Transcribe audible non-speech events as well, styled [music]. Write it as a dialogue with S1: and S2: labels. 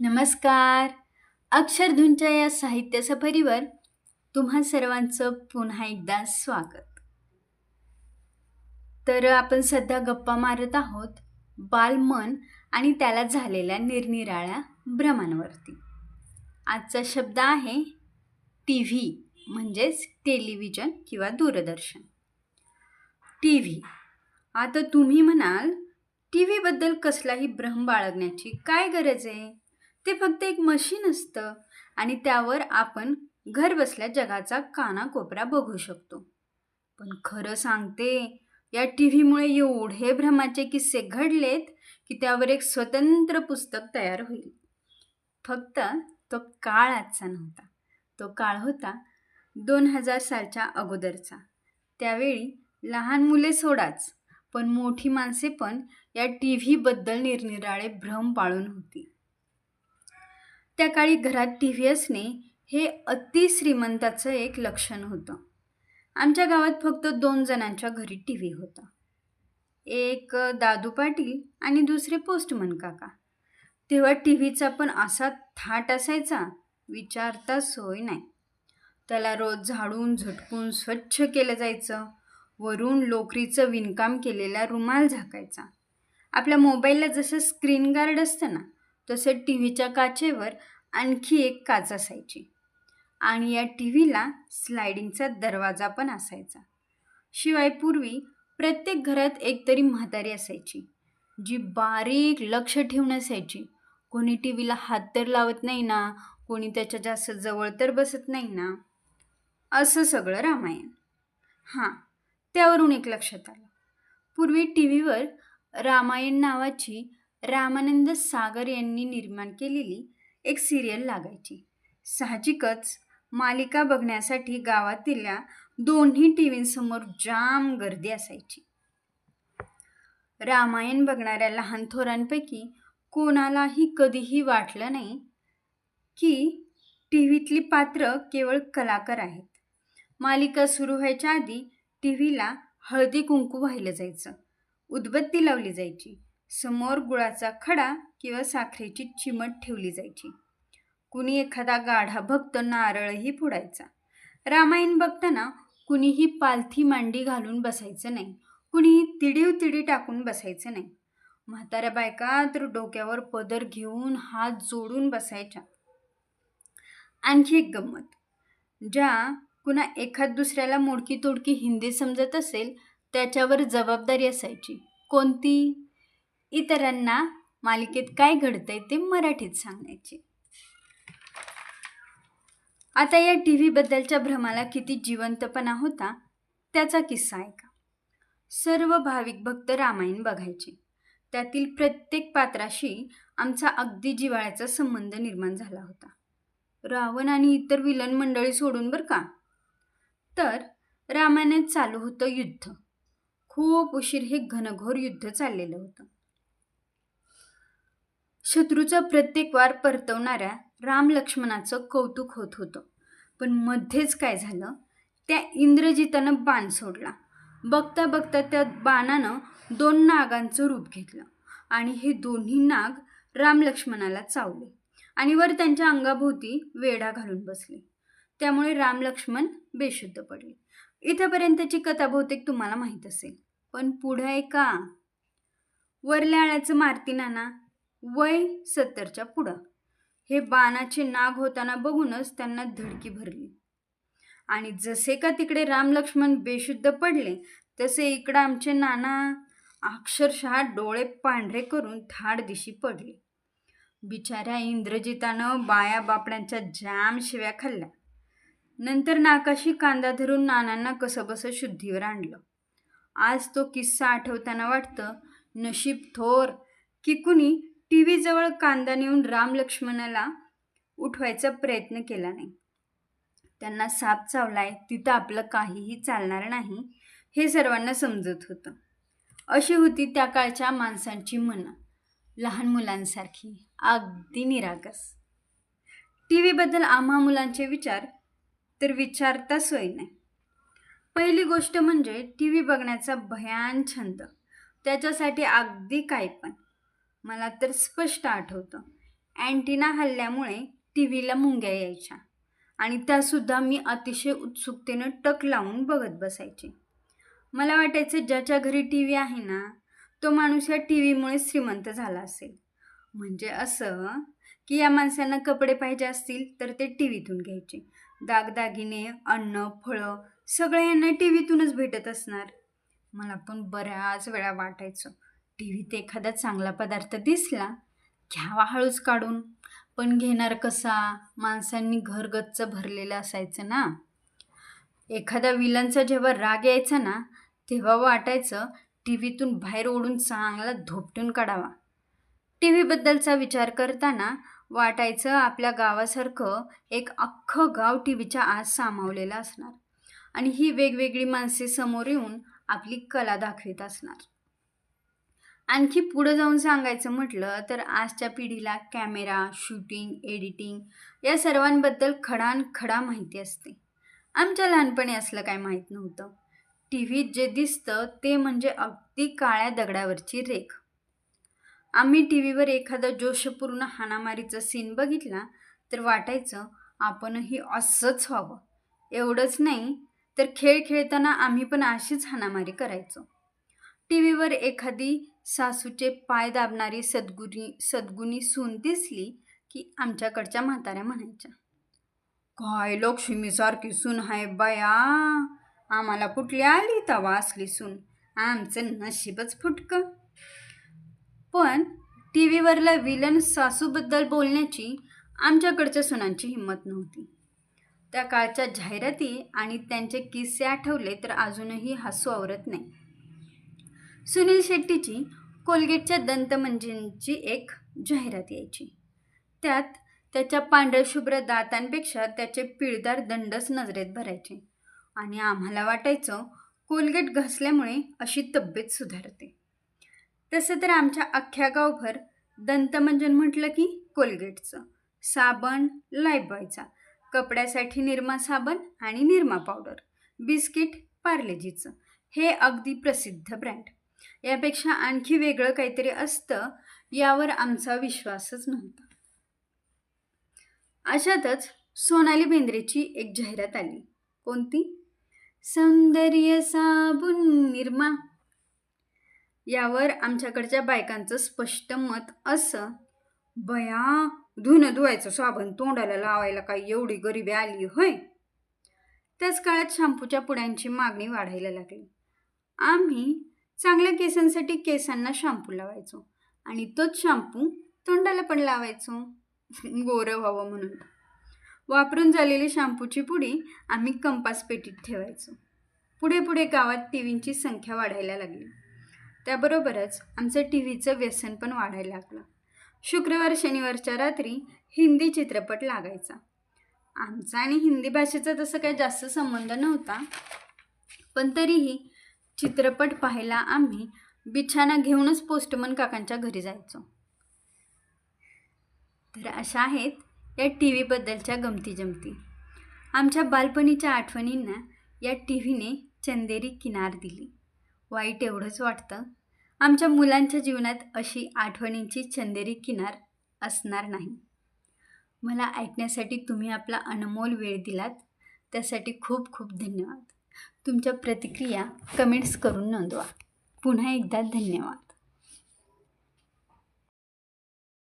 S1: नमस्कार. अक्षरधूंच्या या साहित्य सफरीवर तुम्हा सर्वांचं पुन्हा एकदा स्वागत. तर आपण सध्या गप्पा मारत आहोत बालमन आणि त्याला झालेल्या निरनिराळ्या भ्रमांवरती आजचा शब्द आहे टी व्ही म्हणजेच टेलिव्हिजन किंवा दूरदर्शन. टी व्ही आता तुम्ही म्हणाल टी व्हीबद्दल कसलाही भ्रम बाळगण्याची काय गरज आहे? ते फक्त एक मशीन असतं आणि त्यावर आपण घर बसल्या जगाचा कानाकोपरा बघू शकतो. पण खरं सांगते या टी व्हीमुळे एवढे भ्रमाचे किस्से घडलेत की त्यावर एक स्वतंत्र पुस्तक तयार होईल. फक्त तो काळ आजचा नव्हता. तो काळ होता दोन हजार सालच्या अगोदरचा. त्यावेळी लहान मुले सोडाच पण मोठी माणसे पण या टी व्हीबद्दल निरनिराळे भ्रम पाळून होती. त्या काळी घरात टी व्ही असणे हे अतिश्रीमंताचं एक लक्षण होतं. आमच्या गावात फक्त दोन जणांच्या घरी टी व्ही होता. एक दादू पाटील आणि दुसरे पोस्टमन काका. तेव्हा टी व्हीचा पण असा थाट असायचा विचारता सोय नाही. त्याला रोज झाडून झटकून स्वच्छ केलं जायचं. वरून लोकरीचं विणकाम केलेला रुमाल झाकायचा. आपल्या मोबाईलला जसं स्क्रीन गार्ड असतं ना तसं टी व्हीच्या काचेवर आणखी एक काच असायची. आणि या टी व्हीला स्लायडिंगचा दरवाजा पण असायचा. शिवाय पूर्वी प्रत्येक घरात एकतरी म्हातारी असायची जी बारीक लक्ष ठेवून असायची. कोणी टी व्हीला हात तर लावत नाही ना कोणी त्याच्या जास्त जवळ तर बसत नाही ना. असं सगळं रामायण. हां त्यावरून एक लक्षात आलं. पूर्वी टी व्हीवर रामायण नावाची रामानंद सागर यांनी निर्माण केलेली एक सिरियल लागायची. साहजिकच मालिका बघण्यासाठी गावातल्या दोन्ही टी व्हींसमोर जाम गर्दी असायची. रामायण बघणाऱ्या लहान थोरांपैकी कोणालाही कधीही वाटलं नाही की टी व्हीतली पात्र केवळ कलाकार आहेत. मालिका सुरू व्हायच्या आधी टी व्हीला हळदी कुंकू वाहिलं जायचं. उदबत्ती लावली जायची. समोर गुळाचा खडा किंवा साखरेची चिमट ठेवली जायची. कुणी एखादा गाढा भक्त नारळही फोडायचा. रामायण बघताना कुणीही पालथी मांडी घालून बसायचं नाही. कुणीही तिडीव तिडी टाकून बसायचं नाही. म्हाताऱ्या बायका तर डोक्यावर पदर घेऊन हात जोडून बसायच्या. आणखी एक गंमत. ज्या कुणा एखाद दुसऱ्याला मोडकी तोडकी हिंदी समजत असेल त्याच्यावर जबाबदारी असायची. कोणती? इतरांना मालिकेत काय घडतंय ते मराठीत सांगण्याचे आता या टी व्हीबद्दलच्या भ्रमाला किती जिवंतपणा होता त्याचा किस्सा ऐका. सर्व भाविक भक्त रामायण बघायचे. त्यातील प्रत्येक पात्राशी आमचा अगदी जिवाळ्याचा संबंध निर्माण झाला होता. रावण आणि इतर विलन मंडळी सोडून बरं का? तर रामायणात चालू होतं युद्ध. खूप उशीर हे घनघोर युद्ध चाललेलं होतं. शत्रूचा प्रत्येक वार परतवणाऱ्या राम लक्ष्मणाचं कौतुक होत होतं. पण मध्येच काय झालं? त्या इंद्रजितानं बाण सोडला. बघता बघता त्या बाणानं दोन नागांचं रूप घेतलं आणि हे दोन्ही नाग राम लक्ष्मणाला चावले आणि वर त्यांच्या अंगाभोवती वेढा घालून बसले. त्यामुळे राम लक्ष्मण बेशुद्ध पडले. इथंपर्यंतची कथा बहुतेक तुम्हाला माहीत असेल. पण पुढं ऐका वरल्याळ्याचं मारती नाना वय सत्तरच्या पुढं. हे बाणाचे नाग होताना बघूनच त्यांना धडकी भरली. आणि जसे का तिकडे राम लक्ष्मण बेशुद्ध पडले तसे इकडं आमचे नाना अक्षरशः डोळे पांढरे करून थाड दिशी पडले. बिचाऱ्या इंद्रजितानं बाया बापड्यांच्या जाम शिव्या खाल्ल्या. नंतर नाकाशी कांदा धरून नानांना कसंबसं शुद्धीवर आणलं. आज तो किस्सा आठवताना वाटतं नशीब थोर की कुणी टी व्हीजवळ कांदा नेऊन राम लक्ष्मणाला उठवायचा प्रयत्न केला नाही. त्यांना साप चावलाय तिथं आपलं काहीही चालणार नाही हे सर्वांना समजत होतं. अशी होती त्या काळच्या माणसांची मनं. लहान मुलांसारखी अगदी निरागस. टी व्हीबद्दल आम्हा मुलांचे विचार तर विचारता सोय नाही. पहिली गोष्ट म्हणजे टी व्ही बघण्याचा भयान छंद. त्याच्यासाठी अगदी काय पण. मला तर स्पष्ट आठवतं. अँटिना हल्ल्यामुळे टी व्हीला मुंग्या यायच्या आणि त्यासुद्धा मी अतिशय उत्सुकतेनं टक लावून बघत बसायचे. मला वाटायचं ज्याच्या घरी टी व्ही आहे ना तो माणूस या टी व्हीमुळे श्रीमंत झाला असेल. म्हणजे असं की या माणसांना कपडे पाहिजे असतील तर ते टी व्हीतून घ्यायचे. दागदागिने अन्न फळं सगळं यांना टी व्हीतूनच भेटत असणार. मला पण बऱ्याच वेळा वाटायचं टी व्हीत एखादा चांगला पदार्थ दिसला घ्यावा हळूच काढून. पण घेणार कसा? माणसांनी घर गच्च भरलेलं असायचं ना. एखाद्या विलनचा जेव्हा राग यायचा ना तेव्हा वाटायचं टी व्हीतून बाहेर ओढून चांगला धोपटून काढावा. टी व्हीबद्दलचा विचार करताना वाटायचं आपल्या गावासारखं एक अख्खं गाव टी व्हीच्या आत सामावलेलं असणार. आणि ही वेगवेगळी माणसे समोर येऊन आपली कला दाखवित असणार. आणखी पुढं जाऊन सांगायचं म्हटलं तर आजच्या पिढीला कॅमेरा शूटिंग एडिटिंग या सर्वांबद्दल खडानखडा माहिती असते. आमच्या लहानपणी असलं काय माहीत नव्हतं. टी व्हीत जे दिसतं ते म्हणजे अगदी काळ्या दगडावरची रेख. आम्ही टी व्हीवर एखादा जोशपूर्ण हाणामारीचा सीन बघितला तर वाटायचं आपणही असंच व्हावं. एवढंच नाही तर खेळ खेळताना आम्ही पण अशीच हाणामारी करायचो. टी व्हीवर एखादी सासूचे पाय दाबणारी सद्गुणी सद्गुणी सून दिसली की आमच्याकडच्या म्हाताऱ्या म्हणायच्या काय लक्ष्मीसारखी सून हाय बया आम्हाला कुठली आली तवा असली सून? आमचं नशीबच फुटकं. पण टी व्हीवरला विलन सासूबद्दल बोलण्याची आमच्याकडच्या सुनांची हिंमत नव्हती. त्या काळच्या जाहिराती आणि त्यांचे किस्से आठवले तर अजूनही हसू आवरत नाही. सुनील शेट्टीची कोलगेटच्या दंतमंजनची एक जाहिरात यायची. त्यात त्याच्या पांढरशुभ्र दातांपेक्षा त्याचे पिळदार दंडच नजरेत भरायचे आणि आम्हाला वाटायचं कोलगेट घासल्यामुळे अशी तब्येत सुधारते. तसं तर आमच्या अख्ख्या गावभर दंतमंजन म्हटलं की कोलगेटचं. साबण लाईफबॉयचा कपड्यासाठी निरमा साबण आणि निरमा पावडर बिस्किट पार्लेजीचं हे अगदी प्रसिद्ध ब्रँड. यापेक्षा आणखी वेगळं काहीतरी असतं यावर आमचा विश्वासच नव्हता. अशातच सोनाली बेंद्रेची एक जाहिरात आली. कोणती? सौंदर्य साबुन निरमा. यावर आमच्याकडच्या बायकांचं स्पष्ट मत असं बया धुणं धुवायचं साबण तोंडाला लावायला काही एवढी गरिबी आली होय? त्याच काळात शॅम्पूच्या पुड्यांची मागणी वाढायला लागली. आम्ही चांगल्या केसांसाठी केसांना शॅम्पू लावायचो. आणि तोच शॅम्पू तोंडाला पण लावायचो. [laughs] गोरं व्हावं म्हणून. वापरून झालेली शॅम्पूची पुडी आम्ही कंपास पेटीत ठेवायचो. पुढे पुढे गावात टी व्हींची संख्या वाढायला लागली. त्याबरोबरच आमचं टी व्हीचं व्यसन पण वाढायला लागलं. शुक्रवार शनिवारच्या रात्री हिंदी चित्रपट लागायचा. आमचा आणि हिंदी भाषेचा तसं काही जास्त संबंध नव्हता. पण तरीही चित्रपट पाहायला आम्ही बिछाना घेऊनच पोस्टमन काकांच्या घरी जायचो. तर अशा आहेत या टी व्हीबद्दलच्या गमती जमती आमच्या बालपणीच्या आठवणींना या टी व्हीने चंदेरी किनार दिली. वाईट एवढंच वाटतं आमच्या मुलांच्या जीवनात अशी आठवणींची चंदेरी किनार असणार नाही. मला ऐकण्यासाठी तुम्ही आपला अनमोल वेळ दिलात त्यासाठी खूप खूप धन्यवाद. तुमच्या प्रतिक्रिया कमेंट्स करून नोंदवा. पुन्हा एकदा धन्यवाद.